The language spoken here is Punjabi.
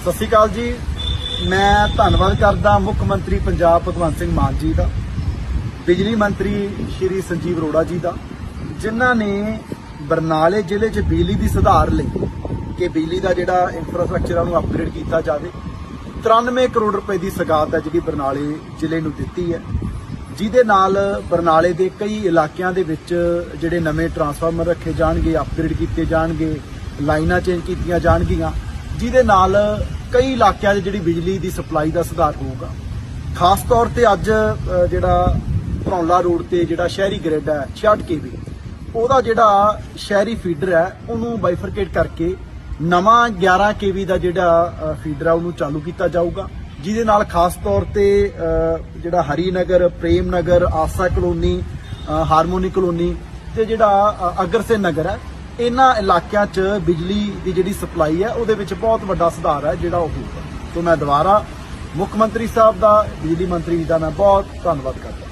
ਸਤਿ ਸ਼੍ਰੀ ਅਕਾਲ ਜੀ। ਮੈਂ ਧੰਨਵਾਦ ਕਰਦਾ ਮੁੱਖ ਮੰਤਰੀ ਪੰਜਾਬ ਭਗਵੰਤ ਸਿੰਘ ਮਾਨ ਜੀ ਦਾ, ਬਿਜਲੀ ਮੰਤਰੀ ਸ਼੍ਰੀ ਸੰਜੀਵ ਅਰੋੜਾ ਜੀ ਦਾ, ਜਿਨ੍ਹਾਂ ਨੇ ਬਰਨਾਲੇ ਜ਼ਿਲ੍ਹੇ 'ਚ ਬਿਜਲੀ ਦੀ ਸੁਧਾਰ ਲਈ ਕਿ ਬਿਜਲੀ ਦਾ ਜਿਹੜਾ ਇਨਫਰਾਸਟ੍ਰਕਚਰ ਆ ਉਹਨੂੰ ਅਪਗ੍ਰੇਡ ਕੀਤਾ ਜਾਵੇ। 93 ਕਰੋੜ ਰੁਪਏ ਦੀ ਸਗਾਤ ਹੈ ਜਿਹੜੀ ਬਰਨਾਲੇ ਜ਼ਿਲ੍ਹੇ ਨੂੰ ਦਿੱਤੀ ਹੈ। ਜਿਹਦੇ ਨਾਲ ਬਰਨਾਲੇ ਦੇ ਕਈ ਇਲਾਕਿਆਂ ਦੇ ਵਿੱਚ ਜਿਹੜੇ ਨਵੇਂ ਟਰਾਂਸਫਾਰਮਰ ਰੱਖੇ ਜਾਣਗੇ ਅਪਗ੍ਰੇਡ ਕੀਤੇ ਜਾਣਗੇ, ਲਾਈਨਾਂ ਚੇਂਜ ਕੀਤੀਆਂ ਜਾਣਗੀਆਂ। ਜਿਹਦੇ ਨਾਲ ਕਈ ਇਲਾਕਿਆਂ 'ਚ ਜਿਹੜੀ ਬਿਜਲੀ ਦੀ ਸਪਲਾਈ ਦਾ ਸੁਧਾਰ ਹੋਊਗਾ। ਖਾਸ ਤੌਰ ਤੇ ਅੱਜ ਜਿਹੜਾ ਭਰੌਲਾ ਰੋਡ ਤੇ ਜਿਹੜਾ ਸ਼ਹਿਰੀ ਗ੍ਰਿਡ ਹੈ 66 ਕੇਵੀ ਉਹਦਾ ਜਿਹੜਾ ਸ਼ਹਿਰੀ ਫੀਡਰ ਹੈ ਉਹਨੂੰ ਬਾਈਫਰਕੇਟ ਕਰਕੇ ਨਵਾਂ 11 ਕੇਵੀ ਦਾ ਜਿਹੜਾ ਫੀਡਰ ਹੈ ਉਹਨੂੰ ਚਾਲੂ ਕੀਤਾ ਜਾਊਗਾ। ਜਿਹਦੇ ਨਾਲ ਖਾਸ ਤੌਰ ਤੇ ਜਿਹੜਾ Hari Nagar Prem Nagar Asa colony Harmony colony ਤੇ ਜਿਹੜਾ ਅ, ਨਗਰ ਹੈ ਇਹਨਾਂ ਇਲਾਕਿਆਂ 'ਚ ਬਿਜਲੀ ਦੀ ਜਿਹੜੀ ਸਪਲਾਈ ਹੈ, ਉਹਦੇ ਵਿੱਚ ਬਹੁਤ ਵੱਡਾ ਸੁਧਾਰ ਹੈ ਜਿਹੜਾ ਉਹ ਹੋਊਗਾ। ਤੋਂ ਮੈਂ ਦੁਬਾਰਾ ਮੁੱਖ ਮੰਤਰੀ ਸਾਹਿਬ ਦਾ, ਬਿਜਲੀ ਮੰਤਰੀ ਜੀ ਦਾ ਮੈਂ ਬਹੁਤ ਧੰਨਵਾਦ ਕਰਦਾ।